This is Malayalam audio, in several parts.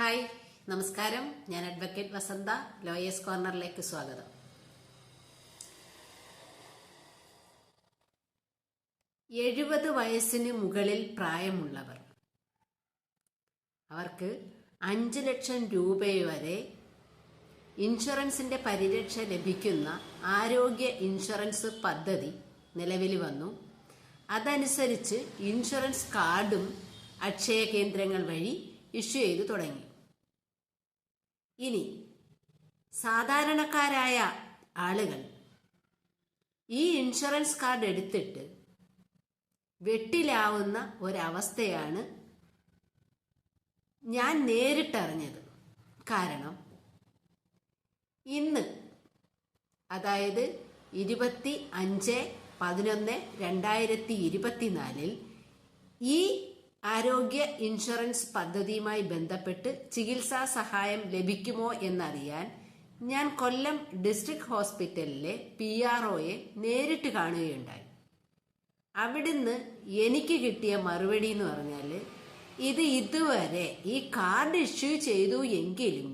ഹായ് നമസ്കാരം. ഞാൻ അഡ്വക്കേറ്റ് വസന്ത ലോയേഴ്സ് കോർണറിലേക്ക് സ്വാഗതം. എഴുപത് വയസ്സിന് മുകളിൽ പ്രായമുള്ളവർ. അവർക്ക് അഞ്ച് ലക്ഷം രൂപ വരെ ഇൻഷുറൻസിന്റെ പരിരക്ഷ ലഭിക്കുന്ന ആരോഗ്യ ഇൻഷുറൻസ് പദ്ധതി നിലവിൽ വന്നു. അതനുസരിച്ച് ഇൻഷുറൻസ് കാർഡും അക്ഷയ കേന്ദ്രങ്ങൾ വഴി ഇഷ്യൂ ചെയ്തു തുടങ്ങി. ഇനി സാധാരണക്കാരായ ആളുകൾ ഈ ഇൻഷുറൻസ് കാർഡ് എടുത്തിട്ട് വെട്ടിലാവുന്ന ഒരവസ്ഥയാണ് ഞാൻ നേരിട്ടറിഞ്ഞത്. കാരണം ഇന്ന് അതായത് ഇരുപത്തി അഞ്ച് പതിനൊന്ന് രണ്ടായിരത്തി ഇരുപത്തിനാലിൽ ഈ ആരോഗ്യ ഇൻഷുറൻസ് പദ്ധതിയുമായി ബന്ധപ്പെട്ട് ചികിത്സാ സഹായം ലഭിക്കുമോ എന്നറിയാൻ ഞാൻ കൊല്ലം ഡിസ്ട്രിക്ട് ഹോസ്പിറ്റലിലെ പി ആർ ഒയെ നേരിട്ട് കാണുകയുണ്ടായി. അവിടുന്ന് എനിക്ക് കിട്ടിയ മറുപടി എന്ന് പറഞ്ഞാൽ ഇത് ഇതുവരെ ഈ കാർഡ് ഇഷ്യൂ ചെയ്തു എങ്കിലും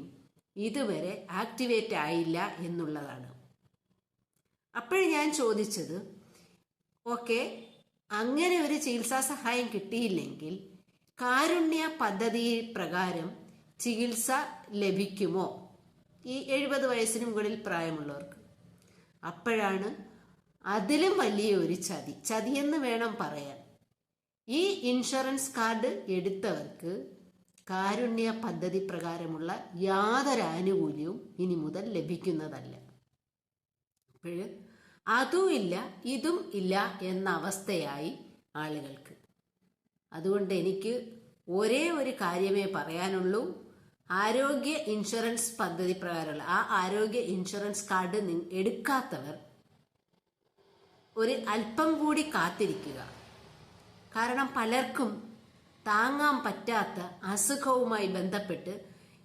ഇതുവരെ ആക്ടിവേറ്റ് ആയില്ല എന്നുള്ളതാണ്. അപ്പോഴും ഞാൻ ചോദിച്ചത് ഓക്കെ അങ്ങനെ ഒരു ചികിത്സാ സഹായം കിട്ടിയില്ലെങ്കിൽ കാരുണ്യ പദ്ധതി പ്രകാരം ചികിത്സ ലഭിക്കുമോ? ഈ എഴുപത് വയസ്സിന് മുകളിൽ പ്രായമുള്ളവർക്ക്. അപ്പോഴാണ് അതിലും വലിയ ഒരു ചതി. ചതിയെന്ന് വേണം പറയാൻ. ഈ ഇൻഷുറൻസ് കാർഡ് എടുത്തവർക്ക് കാരുണ്യ പദ്ധതി പ്രകാരമുള്ള യാതൊരു ആനുകൂല്യവും ഇനി മുതൽ ലഭിക്കുന്നതല്ല. അപ്പോൾ അതും ഇല്ല ഇതും ഇല്ല എന്ന അവസ്ഥയായി ആളുകൾക്ക്. അതുകൊണ്ട് എനിക്ക് ഒരേ ഒരു കാര്യമേ പറയാനുള്ളൂ. ആരോഗ്യ ഇൻഷുറൻസ് പദ്ധതി പ്രകാരമുള്ള ആ ആരോഗ്യ ഇൻഷുറൻസ് കാർഡ് എടുക്കാത്തവർ ഒരു അല്പം കൂടി കാത്തിരിക്കുക. കാരണം പലർക്കും താങ്ങാൻ പറ്റാത്ത അസുഖവുമായി ബന്ധപ്പെട്ട്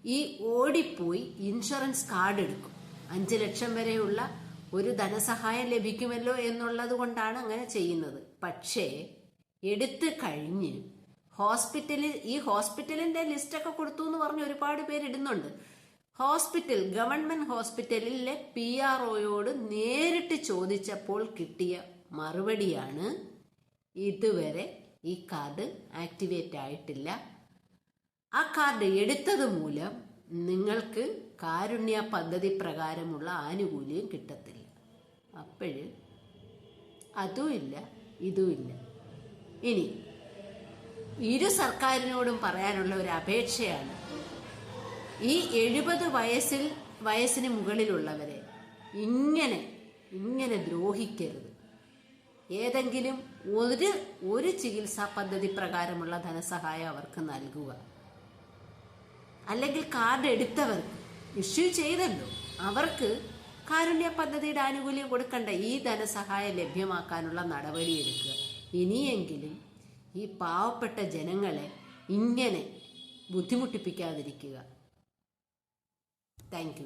ഈ ഓടിപ്പോയി ഇൻഷുറൻസ് കാർഡ് എടുക്കും. അഞ്ച് ലക്ഷം വരെയുള്ള ഒരു ധനസഹായം ലഭിക്കുമല്ലോ എന്നുള്ളത് കൊണ്ടാണ് അങ്ങനെ ചെയ്യുന്നത്. പക്ഷേ എടുത്തു കഴിഞ്ഞ് ഹോസ്പിറ്റലിൽ ഈ ഹോസ്പിറ്റലിന്റെ ലിസ്റ്റൊക്കെ കൊടുത്തു എന്ന് പറഞ്ഞ് ഒരുപാട് പേര് ഇടുന്നുണ്ട്. ഹോസ്പിറ്റൽ ഗവൺമെന്റ് ഹോസ്പിറ്റലിലെ പി ആർ ഒയോട് നേരിട്ട് ചോദിച്ചപ്പോൾ കിട്ടിയ മറുപടിയാണ് ഇതുവരെ ഈ കാർഡ് ആക്ടിവേറ്റ് ആയിട്ടില്ല. ആ കാർഡ് എടുത്തത് മൂലം നിങ്ങൾക്ക് കാരുണ്യ പദ്ധതി പ്രകാരമുള്ള ആനുകൂല്യം കിട്ടത്തില്ല. അപ്പോഴ് അതുമില്ല ഇതുമില്ല ഇനി ഇരു സർക്കാരിനോടും പറയാനുള്ള ഒരു അപേക്ഷയാണ്. ഈ എഴുപത് വയസ്സിൽ വയസ്സിന് മുകളിലുള്ളവരെ ഇങ്ങനെ ഇങ്ങനെ ദ്രോഹിക്കരുത്. ഏതെങ്കിലും ഒരു ഒരു ചികിത്സാ പദ്ധതി പ്രകാരമുള്ള ധനസഹായം അവർക്ക് നൽകുക. അല്ലെങ്കിൽ കാർഡ് എടുത്തവർക്ക് ഇഷ്യൂ ചെയ്തല്ലോ അവർക്ക് കാരുണ്യ പദ്ധതിയുടെ ആനുകൂല്യം കൊടുക്കണ്ട ഈ ധനസഹായം ലഭ്യമാക്കാനുള്ള നടപടി എടുക്കുക ഇനിയെങ്കിലും ഈ പാവപ്പെട്ട ജനങ്ങളെ ഇങ്ങനെ ബുദ്ധിമുട്ടിപ്പിക്കാതിരിക്കുക. താങ്ക്